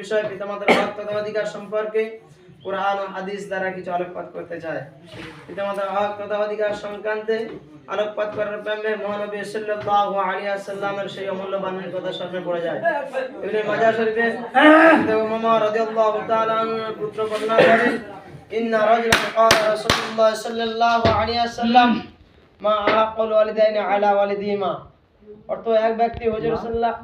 বিষয় পিতামাতার হক সম্পর্কে কোরআন ও হাদিস দ্বারা কিছু আলোকপাত করতে চায়। পিতামাতার হক সংক্রান্তে আলোকপাত করার প্রেমে মহানবী সাল্লাল্লাহু আলাইহি ওয়াসাল্লামের সেই অমূল্য বাণীর কথা সামনে পড়ে যায়। ইবনে মাজাহ শরীফে উমামা রাদিয়াল্লাহু তাআলা পুত্র বর্ণনা করেন ইন্না রাজুলান ক্বালা রাসূলুল্লাহ সাল্লাল্লাহু আলাইহি ওয়াসাল্লাম, মা আহাক্কুল ওয়ালিদাইনি আলা ওয়ালিদিহিমা। অর্থ এক ব্যক্তি হুজুর সাল্লাল্লাহ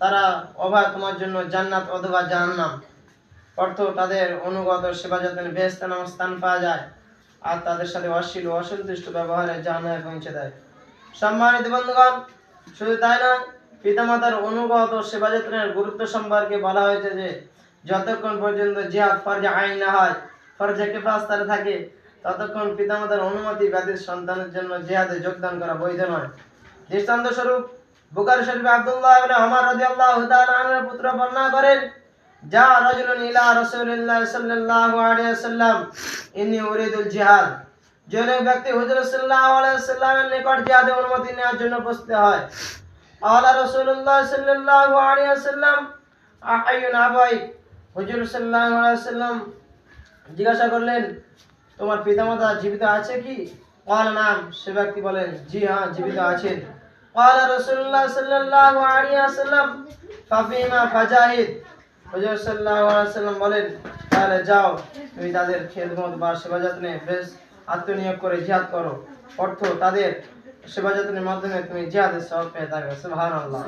তারা অভয় তোমার জন্য জান্নাত অথবা জাহান্নাম। অর্থ তাদের অনুগত সেবা যত্নের বেহেস্ত নামক স্থান পাওয়া যায় আর তাদের সাথে অশ্লীল অসন্তুষ্ট ব্যবহারে জাহান্নামে পৌঁছে দেয়। সম্মানিত বন্ধুগণ, শুধু তাই নয়, পিতামাতার অনুগত সেবা যত্নের গুরুত্ব সম্পর্কে বলা হয়েছে যে, যতক্ষণ পর্যন্ত জিহাদ ফরজে আইন না হয়, ফরজে কেফাস তারা থাকে, ততক্ষণ পিতামাতার অনুমতি ব্যতীত সন্তানের জন্য জিহাদে যোগদান করা বৈধ নয়। দৃষ্টান্ত বুকার শরীফ আব্দুল্লাহ ইবনে ওমর রাদিয়াল্লাহু তাআলা আনহু পুত্র বর্ণনা করেন, যা রাজুলুন ইলা রাসূলিল্লাহ সাল্লাল্লাহু আলাইহি ওয়াসাল্লাম, ইন্নী উরিদুল জিহাদ। জন ব্যক্তি হুজুর সাল্লাল্লাহু আলাইহি ওয়াসাল্লামের নিকট জিহাদের অনুমতি নেওয়ার জন্য উপস্থিত হয়। আলা রাসূলুল্লাহ সাল্লাল্লাহু আলাইহি ওয়াসাল্লাম, আহাইয়ুন আবাই? হুজুর সাল্লাল্লাহু আলাইহি ওয়াসাল্লাম জিজ্ঞাসা করলেন, তোমার পিতামাতা জীবিত আছে কি? কাল নাম, সে ব্যক্তি বলেন, জি হ্যাঁ জীবিত আছেন। قال رسول الله صلى الله عليه وسلم ففيما فجاهد হুজুর সাল্লাল্লাহু আলাইহি ওয়াসাল্লাম বলেন তাহলে যাও তুমি তাদের খেদমত বা সেবা যত্নে বেশ আত্মনিয়োগ করে জিহাদ করো অর্থ তাদের সেবা যত্নের মাধ্যমে তুমি জিহাদের সওয়াব পেয়ে থাকবে সুবহানাল্লাহ